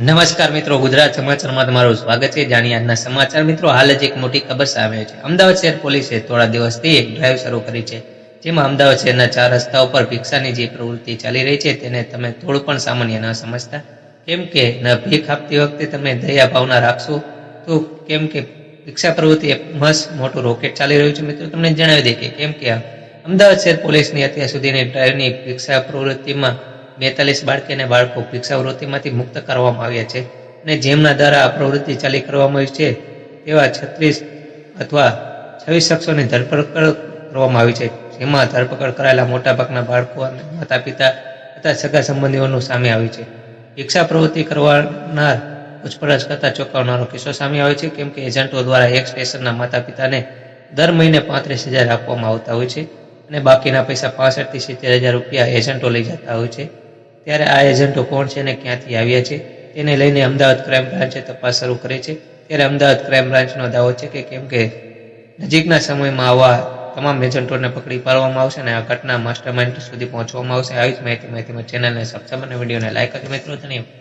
નમસ્કાર મિત્રો, ગુજરાત સમાચારમાં તમારું સ્વાગત છે. જાણીએ આજના સમાચાર. મિત્રો, હાલ જ એક મોટી ખબર સામે છે. અમદાવાદ શહેર પોલીસે થોડા દિવસથી એક ડ્રાઈવ શરૂ કરી છે. જેમાં અમદાવાદ શહેરના ચાર રસ્તા ઉપર ભિક્ષાની જે પ્રવૃત્તિ ચાલી રહી છે, તેને તમે થોડું પણ સામાન્ય ન સમજતા. કેમ કે ન ભીખ આપતી વખતે તમે દયા ભાવના રાખશો, તો કેમ કે ભિક્ષા પ્રવૃત્તિ એક મસ્ત મોટું રોકેટ ચાલી રહ્યું છે. મિત્રો, તમને જણાવી દઈએ કે કેમ કે અમદાવાદ શહેર પોલીસની અત્યાર સુધીની ડ્રાઈવની ભિક્ષા પ્રવૃત્તિમાં બેતાલીસ બાળકી અને બાળકો ભિક્ષાવૃત્તિમાંથી મુક્ત કરવામાં આવ્યા છે અને જેમના દ્વારા આ પ્રવૃત્તિ ચાલી કરવામાં આવી છે, તેવા છત્રીસ અથવા છવ્વીસ શખ્સોની ધરપકડ કરવામાં આવી છે. જેમાં ધરપકડ કરાયેલા મોટાભાગના બાળકો અને માતા પિતા તથા સગા સંબંધીઓનું સામે આવ્યું છે. ભિક્ષા પ્રવૃત્તિ કરવાનાર પૂછપરછ કરતા ચોંકાવનારો કિસ્સો સામે આવ્યો છે, કેમ કે એજન્ટો દ્વારા એક સ્ટેશનના માતા પિતાને દર મહિને પાંત્રીસ હજાર આપવામાં આવતા હોય છે અને બાકીના પૈસા પાસઠથી સિત્તેર હજાર રૂપિયા એજન્ટો લઈ જતા હોય છે. ત્યારે આ એજન્ટો કોણ છે અને ક્યાંથી આવ્યા છે, તેને લઈને અમદાવાદ ક્રાઇમ બ્રાન્ચે તપાસ શરૂ કરી છે. ત્યારે અમદાવાદ ક્રાઇમ બ્રાન્ચનો દાવો છે કે કેમ કે નજીકના સમયમાં આવા તમામ એજન્ટોને પકડી પાડવામાં આવશે અને આ ઘટના માસ્ટર સુધી પહોંચવામાં આવશે. આવી જ માહિતી માહિતીમાં ચેનલને સબસ્ક્રાઈબ અને વિડીયોને લાઈક કરજો મિત્રો, ધન્યવાદ.